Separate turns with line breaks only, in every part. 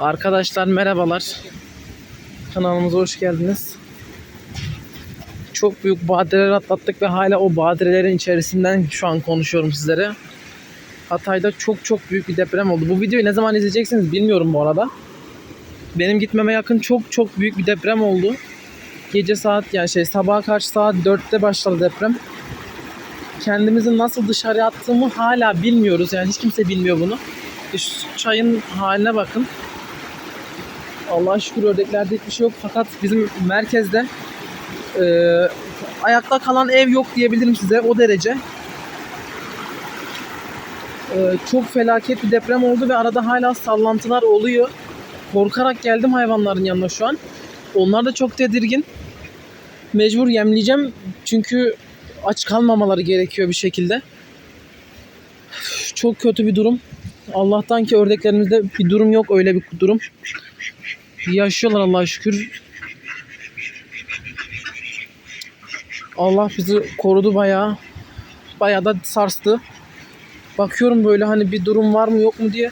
Arkadaşlar merhabalar. Kanalımıza hoş geldiniz. Çok büyük badireler atlattık ve hala o badirelerin içerisinden şu an konuşuyorum sizlere. Hatay'da çok çok büyük bir deprem oldu. Bu videoyu ne zaman izleyeceksiniz bilmiyorum bu arada. Benim gitmeme yakın çok çok büyük bir deprem oldu. Gece saat yani şey sabaha karşı saat 4'te başladı deprem. Kendimizi nasıl dışarı attığımı hala bilmiyoruz. Yani hiç kimse bilmiyor bunu. E Şu çayın haline bakın. Allah'a şükür ördeklerde hiçbir şey yok. Fakat bizim merkezde e, ayakta kalan ev yok diyebilirim size. O derece. E, çok felaket bir deprem oldu ve arada hala sallantılar oluyor. Korkarak geldim hayvanların yanına şu an. Onlar da çok tedirgin. Mecbur yemleyeceğim. Çünkü aç kalmamaları gerekiyor bir şekilde. Çok kötü bir durum. Allah'tan ki ördeklerimizde bir durum yok öyle bir durum. Yaşıyorlar Allah'a şükür. Allah bizi korudu bayağı. Bayağı da sarstı. Bakıyorum böyle hani bir durum var mı yok mu diye.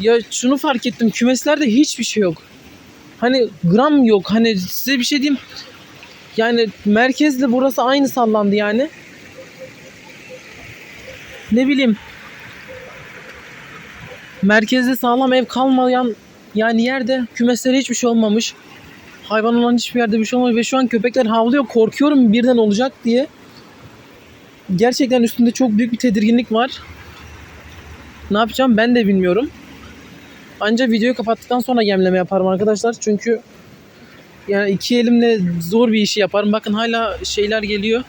Ya şunu fark ettim kümeslerde hiçbir şey yok. Hani gram yok. Hani size bir şey diyeyim. Yani merkezle burası aynı sallandı yani. Ne bileyim. Merkezde sağlam ev kalmayan yani yerde kümeslere hiçbir şey olmamış. Hayvan olan hiçbir yerde bir şey olmamış ve şu an köpekler havlıyor. Korkuyorum birden olacak diye. Gerçekten üstünde çok büyük bir tedirginlik var. Ne yapacağım ben de bilmiyorum. Ancak videoyu kapattıktan sonra yemleme yaparım arkadaşlar. Çünkü yani iki elimle zor bir işi yaparım. Bakın hala şeyler geliyor.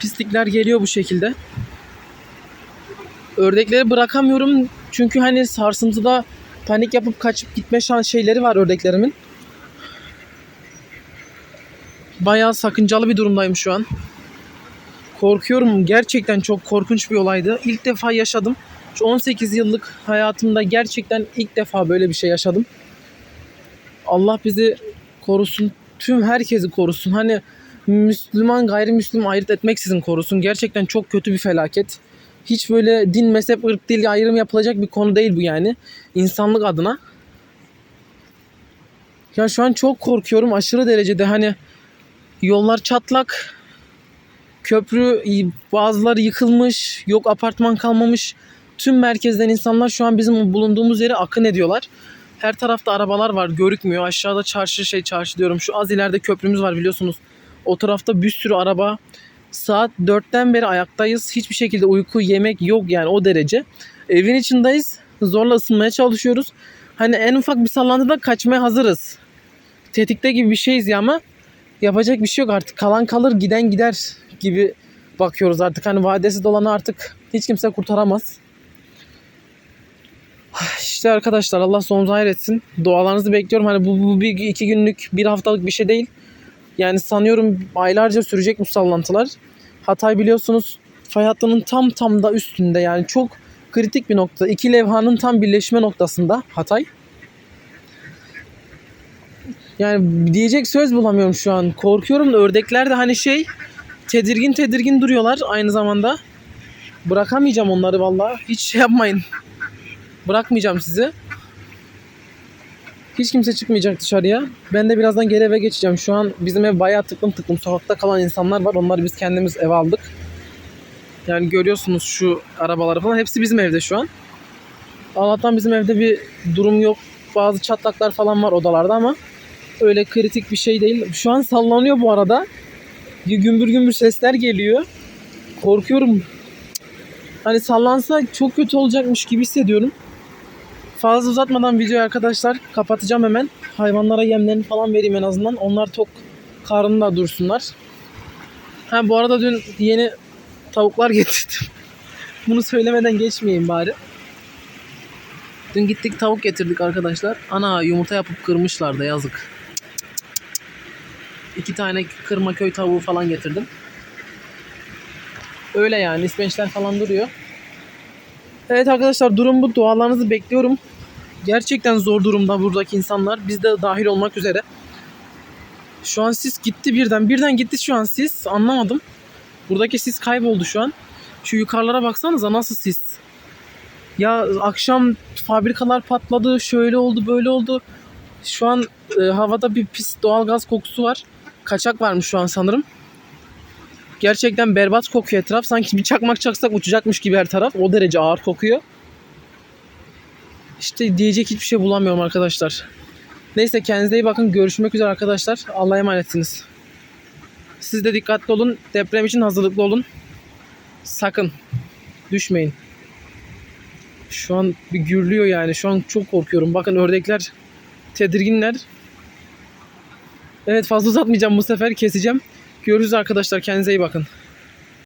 Pislikler geliyor bu şekilde. Ördekleri bırakamıyorum. Çünkü hani sarsıntıda panik yapıp kaçıp gitme şans şeyleri var ördeklerimin. Bayağı sakıncalı bir durumdayım şu an. Korkuyorum. Gerçekten çok korkunç bir olaydı. İlk defa yaşadım. Şu 18 yıllık hayatımda gerçekten ilk defa böyle bir şey yaşadım. Allah bizi korusun. Tüm herkesi korusun. Hani Müslüman gayrimüslim ayırt etmeksizin korusun. Gerçekten çok kötü bir felaket. Hiç böyle din, mezhep, ırk, dil ayrım yapılacak bir konu değil bu yani. İnsanlık adına. Ya şu an çok korkuyorum aşırı derecede hani yollar çatlak. Köprü bazıları yıkılmış. Yok apartman kalmamış. Tüm merkezden insanlar şu an bizim bulunduğumuz yere akın ediyorlar. Her tarafta arabalar var görükmüyor. Aşağıda çarşı şey çarşı diyorum. Şu az ileride köprümüz var biliyorsunuz. O tarafta bir sürü araba. Saat 4'ten beri ayaktayız. Hiçbir şekilde uyku, yemek yok yani o derece. Evin içindeyiz. Zorla ısınmaya çalışıyoruz. Hani en ufak bir sallantıda kaçmaya hazırız. Tetikte gibi bir şeyiz ya ama yapacak bir şey yok artık. Kalan kalır, giden gider gibi bakıyoruz artık. Hani vadesi dolanı artık hiç kimse kurtaramaz. İşte arkadaşlar Allah sonunuzu hayır etsin. Dualarınızı bekliyorum. Hani bu, bu bir iki günlük, bir haftalık bir şey değil. Yani sanıyorum aylarca sürecek bu sallantılar. Hatay biliyorsunuz fay hattının tam tam da üstünde yani çok kritik bir nokta. İki levhanın tam birleşme noktasında Hatay. Yani diyecek söz bulamıyorum şu an. Korkuyorum da ördekler de hani şey tedirgin tedirgin duruyorlar aynı zamanda. Bırakamayacağım onları vallahi. Hiç şey yapmayın. Bırakmayacağım sizi. Hiç kimse çıkmayacak dışarıya. Ben de birazdan geri eve geçeceğim. Şu an bizim ev bayağı tıklım tıklım. Sokakta kalan insanlar var. Onları biz kendimiz eve aldık. Yani görüyorsunuz şu arabaları falan. Hepsi bizim evde şu an. Allah'tan bizim evde bir durum yok. Bazı çatlaklar falan var odalarda ama öyle kritik bir şey değil. Şu an sallanıyor bu arada. Gümbür gümbür sesler geliyor. Korkuyorum. Hani sallansa çok kötü olacakmış gibi hissediyorum. Fazla uzatmadan videoyu arkadaşlar kapatacağım hemen. Hayvanlara yemlerini falan vereyim en azından. Onlar tok karnında dursunlar. Ha bu arada dün yeni tavuklar getirdim. Bunu söylemeden geçmeyeyim bari. Dün gittik tavuk getirdik arkadaşlar. Ana yumurta yapıp kırmışlar da yazık. İki tane kırma köy tavuğu falan getirdim. Öyle yani ispençler falan duruyor. Evet arkadaşlar durum bu. Dualarınızı bekliyorum. Gerçekten zor durumda buradaki insanlar. Biz de dahil olmak üzere. Şu an sis gitti birden. Birden gitti şu an sis. Anlamadım. Buradaki sis kayboldu şu an. Şu yukarılara baksanıza nasıl sis. Ya akşam fabrikalar patladı, şöyle oldu, böyle oldu. Şu an e, havada bir pis doğalgaz kokusu var. Kaçak varmış şu an sanırım. Gerçekten berbat kokuyor etraf. Sanki bir çakmak çaksak uçacakmış gibi her taraf. O derece ağır kokuyor. İşte diyecek hiçbir şey bulamıyorum arkadaşlar. Neyse kendinize iyi bakın. Görüşmek üzere arkadaşlar. Allah'a emanetsiniz. Siz de dikkatli olun. Deprem için hazırlıklı olun. Sakın düşmeyin. Şu an bir gürlüyor yani. Şu an çok korkuyorum. Bakın ördekler tedirginler. Evet fazla uzatmayacağım bu sefer. Keseceğim. Görüşürüz arkadaşlar. Kendinize iyi bakın.